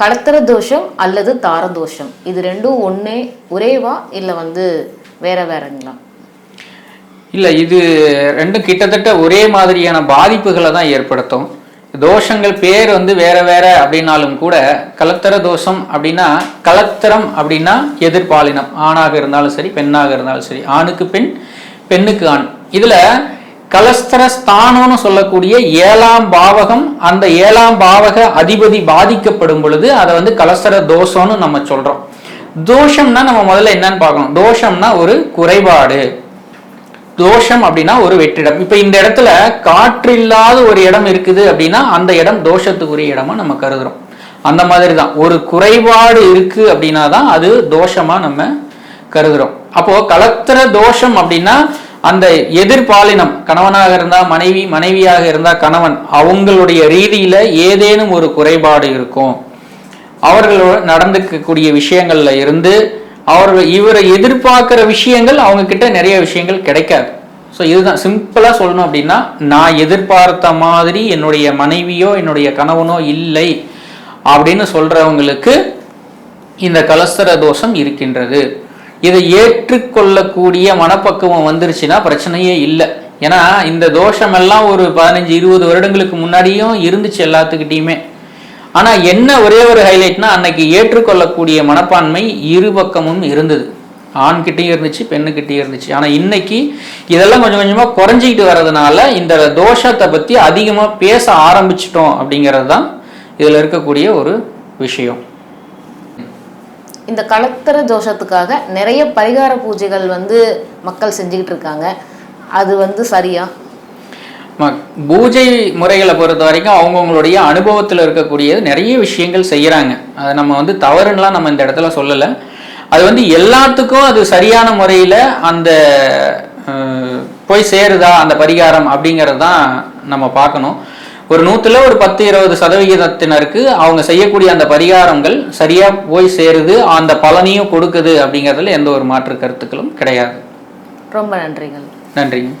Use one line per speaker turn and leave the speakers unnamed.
கலத்திர தோஷம் அல்லது தார தோஷம். இது ரெண்டும் ஒன்றே ஒரேவா இல்லை வந்து வேற வேறங்களா?
இல்லை இது ரெண்டும் கிட்டத்தட்ட ஒரே மாதிரியான பாதிப்புகளை தான் ஏற்படுத்தும். தோஷங்கள் பேர் வந்து வேற வேற அப்படின்னாலும் கூட கலத்தர தோஷம் அப்படின்னா கலத்தரம் அப்படின்னா எதிர்பாலினம். ஆணாக இருந்தாலும் சரி பெண்ணாக இருந்தாலும் சரி ஆணுக்கு பெண் பெண்ணுக்கு ஆண். இதுல கலஸ்தர ஸ்தானம்னு சொல்லக்கூடிய ஏழாம் பாவகம் அந்த ஏழாம் பாவக அதிபதி பாதிக்கப்படும் பொழுது அதை வந்து கலஸ்தர தோஷம்னு நம்ம சொல்றோம். தோஷம்னா நம்ம முதல்ல என்னன்னு பார்க்கணும். தோஷம்னா ஒரு குறைபாடு. தோஷம் அப்படின்னா ஒரு வெற்றிடம். இப்ப இந்த இடத்துல காற்று இல்லாத ஒரு இடம் இருக்குது அப்படின்னா அந்த இடம் தோஷத்துக்குரிய இடமா நம்ம கருதுறோம். அந்த மாதிரி தான் ஒரு குறைபாடு இருக்கு அப்படின்னா தான் அது தோஷமா நம்ம கருதுறோம். அப்போ கலத்திர தோஷம் அப்படின்னா அந்த எதிர்பாலினம் கணவனாக இருந்தா மனைவி மனைவியாக இருந்தா கணவன் அவங்களுடைய ரீதியில ஏதேனும் ஒரு குறைபாடு இருக்கும். அவர்களோட நடந்துக்கக்கூடிய விஷயங்கள்ல இருந்து அவர்கள் இவரை எதிர்பார்க்கிற விஷயங்கள் அவங்க கிட்ட நிறைய விஷயங்கள் கிடைக்காது. ஸோ இதுதான் சிம்பிளாக சொல்லணும் அப்படின்னா நான் எதிர்பார்த்த மாதிரி என்னுடைய மனைவியோ என்னுடைய கணவனோ இல்லை அப்படின்னு சொல்றவங்களுக்கு இந்த கலஸ்தர தோஷம் இருக்கின்றது. இதை ஏற்றுக்கொள்ளக்கூடிய மனப்பக்குவம் வந்துருச்சுன்னா பிரச்சனையே இல்லை. ஏன்னா இந்த தோஷம் எல்லாம் ஒரு பதினஞ்சு இருபது வருடங்களுக்கு முன்னாடியும் இருந்துச்சு எல்லாத்துக்கிட்டையுமே. ஆனால் என்ன ஒரே ஒரு ஹைலைட்னா அன்னைக்கு ஏற்றுக்கொள்ளக்கூடிய மனப்பான்மை இரு பக்கமும் இருந்தது. ஆண்கிட்டையும் இருந்துச்சு பெண்ணுக்கிட்டையும் இருந்துச்சு. ஆனால் இன்னைக்கு இதெல்லாம் கொஞ்சம் கொஞ்சமாக குறைஞ்சிக்கிட்டு வர்றதுனால இந்த தோஷத்தை பற்றி அதிகமாக பேச ஆரம்பிச்சிட்டோம் அப்படிங்கிறது தான் இதில் இருக்கக்கூடிய ஒரு விஷயம்.
இந்த கலத்திர தோஷத்துக்காக நிறைய பரிகார பூஜைகள் வந்து மக்கள் செஞ்சுக்கிட்டு இருக்காங்க. அது வந்து சரியா?
ம- பூஜை முறைகளை பொறுத்த வரைக்கும் அவங்கவுங்களுடைய அனுபவத்தில் இருக்கக்கூடியது நிறைய விஷயங்கள் செய்கிறாங்க அதை நம்ம வந்து தவறுன்னெலாம் நம்ம இந்த இடத்துல சொல்லலை. அது வந்து எல்லாத்துக்கும் அது சரியான முறையில் அந்த போய் சேருதா அந்த பரிகாரம் அப்படிங்கிறது தான் நம்ம பார்க்கணும். ஒரு நூற்றுல ஒரு பத்து இருபது சதவிகிதத்தினருக்கு அவங்க செய்யக்கூடிய அந்த பரிகாரங்கள் சரியாக போய் சேருது அந்த பலனையும் கொடுக்குது அப்படிங்கிறதுல எந்த ஒரு மாற்று கருத்துக்களும் கிடையாது.
ரொம்ப நன்றிகள்.
நன்றிங்க.